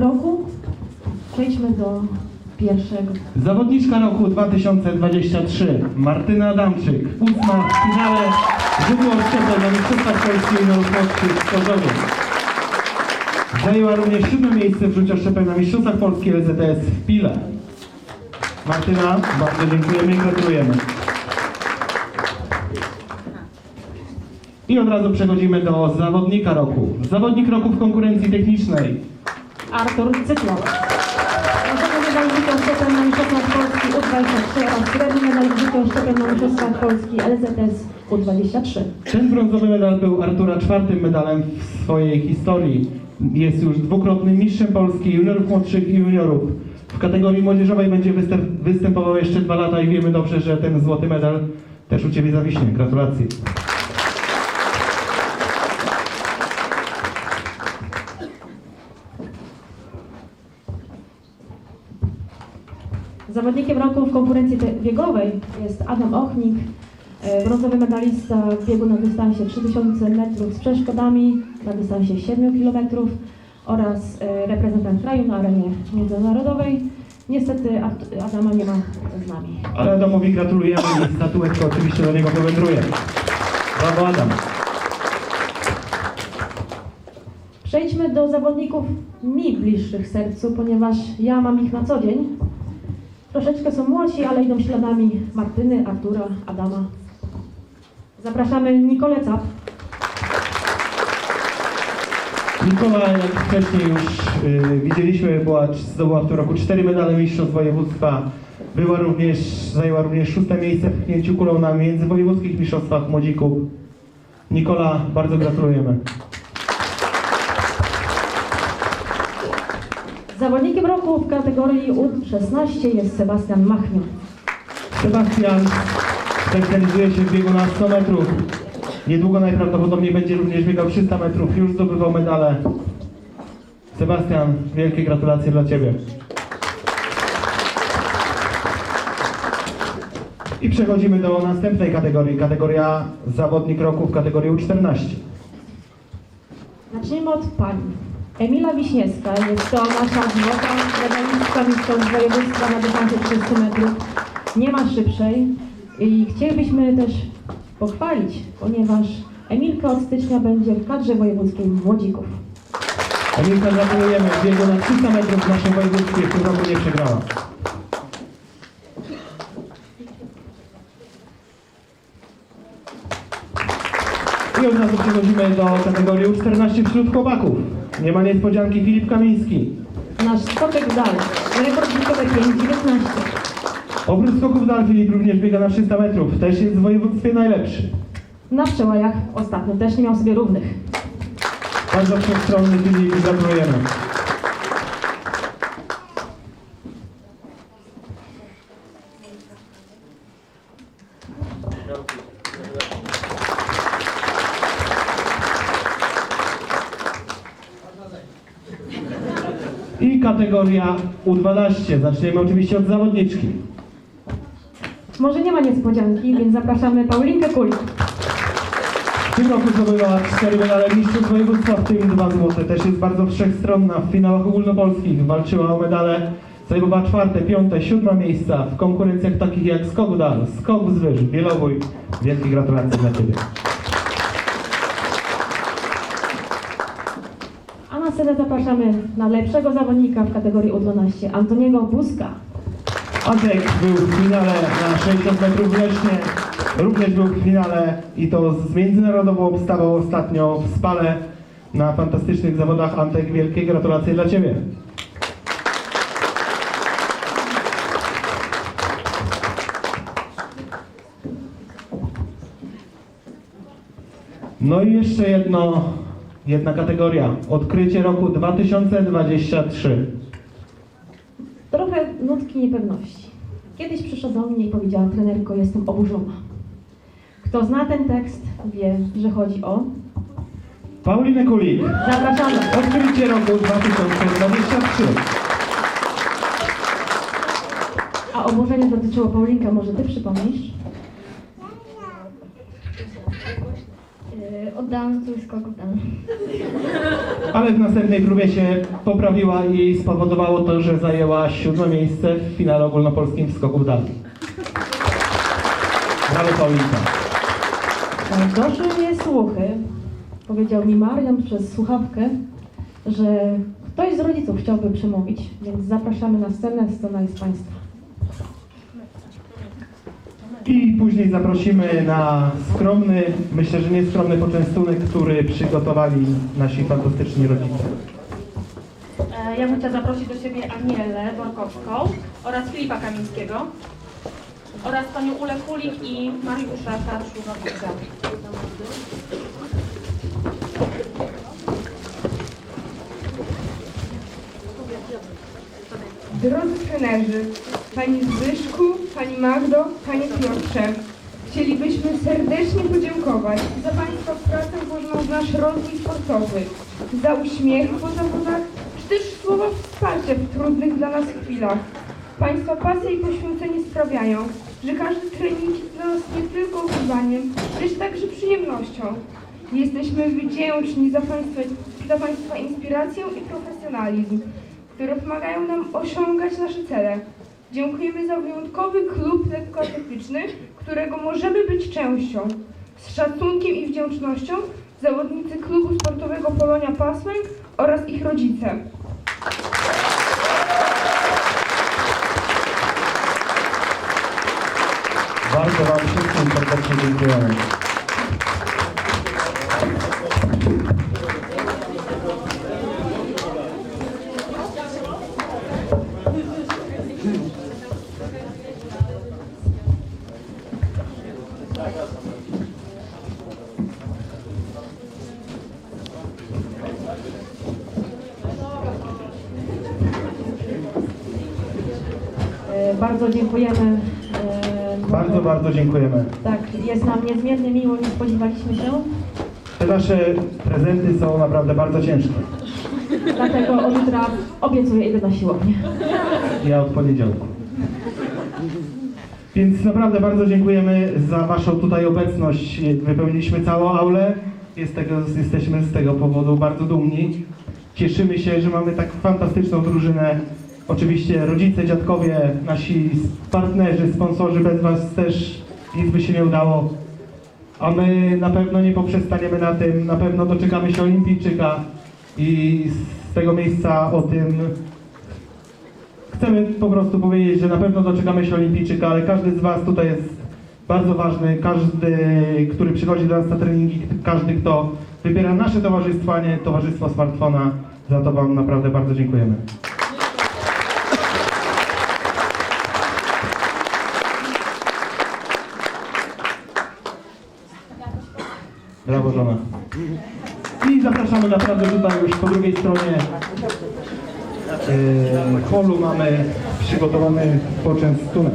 roku. Przejdźmy do pierwszego. Zawodniczka roku 2023 Martyna Adamczyk, ósma w finale rzutów szczepień na Mistrzostwach Polski Juniorów w Chorzowie. Zajęła również siódme miejsce w rzucie szczepień na Mistrzostwach Polski LZS w Pile. Martyna, bardzo dziękujemy i gratulujemy. I od razu przechodzimy do zawodnika roku. Zawodnik roku w konkurencji technicznej. Artur Cytlow. Brązowy medal rzutu szczepień na Mistrzostwach Polski U23 oraz srebrny medal rzutu szczepień na Mistrzostwach Polski LZS U23. Ten brązowy medal był Artura czwartym medalem w swojej historii. Jest już dwukrotnym mistrzem Polski juniorów młodszych i juniorów. W kategorii młodzieżowej będzie występ, występował jeszcze dwa lata i wiemy dobrze, że ten złoty medal też u Ciebie zawiśnie. Gratulacje. Zawodnikiem roku w konkurencji biegowej jest Adam Ochnik, e, brązowy medalista w biegu na dystansie 3000 metrów z przeszkodami, na dystansie 7 km oraz e, reprezentant kraju na arenie międzynarodowej. Niestety Adama nie ma z nami. Ale Adamowi gratulujemy i statuetka oczywiście do niego powędruje. Brawo Adam. Przejdźmy do zawodników mi bliższych sercu, ponieważ ja mam ich na co dzień. Troszeczkę są młodsi, ale idą śladami Martyny, Artura, Adama. Zapraszamy Nikolę Cap. Nikola, jak wcześniej już y, widzieliśmy, była, zdobyła w tym roku cztery medale mistrzostw województwa. Była również, zajęła również szóste miejsce w pchnięciu kulą na międzywojewódzkich mistrzostwach młodzików. Nikola, bardzo gratulujemy. Zawodnikiem roku w kategorii U16 jest Sebastian Machniu. Sebastian specjalizuje się w biegu na 100 metrów. Niedługo najprawdopodobniej będzie również biegał 300 metrów. Już zdobywał medale. Sebastian, wielkie gratulacje dla Ciebie. I przechodzimy do następnej kategorii. Kategoria zawodnik roku w kategorii U14. Zaczniemy od pani. Emila Wiśniewska jest to nasza złota medalistka mistrzostw województwa na dystansie 300 metrów. Nie ma szybszej i chcielibyśmy też pochwalić, ponieważ Emilka od stycznia będzie w kadrze wojewódzkiej młodzików. Emilka, gratulujemy. W na 300 metrów w naszym województwie w roku nie przegrała. I od razu przechodzimy do kategorii U14 wśród chłopaków. Nie ma niespodzianki Filip Kamiński. Nasz skoczek dal, rekord życiowy 5.19. Oprócz skoków dal Filip również biega na 300 metrów. Też jest w województwie najlepszy. Na przełajach ostatnio też nie miał sobie równych. Bardzo wszechstronny Filip, gratulujemy. I kategoria U12. Zaczniemy oczywiście od zawodniczki. Może nie ma niespodzianki, więc zapraszamy Paulinkę Kulik. W tym roku zdobyła cztery medale mistrzostw województwa, w tym dwa złote. Też jest bardzo wszechstronna w finałach ogólnopolskich. Walczyła o medale, zajmowała czwarte, piąte, siódme miejsca w konkurencjach takich jak skok dal, skok z wielobój. Wielkie gratulacje dla Ciebie. A następnie zapraszamy na lepszego zawodnika w kategorii U12, Antoniego Buzka. Antek był w finale na 60 metrów w Lesznie. Również był w finale i to z międzynarodową obstawą ostatnio w Spale na fantastycznych zawodach. Antek, wielkie gratulacje dla Ciebie. No i jeszcze jedno, jedna kategoria. Odkrycie roku 2023. Trochę nutki niepewności. Kiedyś przyszła do mnie i powiedziała, trenerko, jestem oburzona. Kto zna ten tekst, wie, że chodzi o... Paulinę Kulik. Zapraszamy. Odkrycie roku 2023. A oburzenie dotyczyło Paulinka, może ty przypomnisz? Yy, Od skoków down, to już skoków down. Ale w następnej próbie się poprawiła i spowodowało to, że zajęła siódme miejsce w finale ogólnopolskim w skoku w dal. Brawo Paulinka. E, Doszły mnie słuchy, powiedział mi Marian przez słuchawkę, że ktoś z rodziców chciałby przemówić, więc zapraszamy na scenę, scena jest Państwa. I później zaprosimy na skromny, myślę, że nieskromny poczęstunek, który przygotowali nasi fantastyczni rodzice. E, Ja bym chciała zaprosić do siebie Anielę Borkowską oraz Filipa Kamińskiego oraz panią Ulę Kulik i Mariusza Karszurowicza. Drodzy trenerzy, Pani Zbyszku, Pani Magdo, Panie Piotrze, chcielibyśmy serdecznie podziękować za Państwa pracę włożoną w nasz rozwój sportowy, za uśmiech po zawodach, czy też słowa wsparcia w trudnych dla nas chwilach. Państwa pasja i poświęcenie sprawiają, że każdy trening jest dla nas nie tylko wyzwaniem, lecz także przyjemnością. Jesteśmy wdzięczni za Państwa, za państwa inspirację i profesjonalizm, które pomagają nam osiągać nasze cele. Dziękujemy za wyjątkowy klub lekkoatletyczny, którego możemy być częścią. Z szacunkiem i wdzięcznością zawodnicy klubu sportowego Polonia Pasłęk oraz ich rodzice. Bardzo Wam wszystkim serdecznie dziękujemy. Bardzo dziękujemy. e, Bardzo, bardzo dziękujemy. Tak, jest nam niezmiernie miło, nie spodziewaliśmy się, Te nasze prezenty są naprawdę bardzo ciężkie. dlatego od jutra obiecuję idę na siłownię. Ja od poniedziałku. Więc naprawdę bardzo dziękujemy za Waszą tutaj obecność. Wypełniliśmy całą aulę. Jest tego, jesteśmy z tego powodu bardzo dumni. Cieszymy się, że mamy tak fantastyczną drużynę. Oczywiście rodzice, dziadkowie, nasi partnerzy, sponsorzy, bez Was też nic by się nie udało. A my na pewno nie poprzestaniemy na tym, na pewno doczekamy się Olimpijczyka i z tego miejsca o tym Chcemy po prostu powiedzieć, że na pewno doczekamy się Olimpijczyka, ale każdy z Was tutaj jest bardzo ważny. Każdy, który przychodzi do nas na treningi, każdy, kto wybiera nasze towarzystwo, a nie towarzystwo smartfona, za to Wam naprawdę bardzo dziękujemy. Brawo, żona. I zapraszamy naprawdę tutaj już po drugiej stronie holu mamy przygotowany poczęstunek.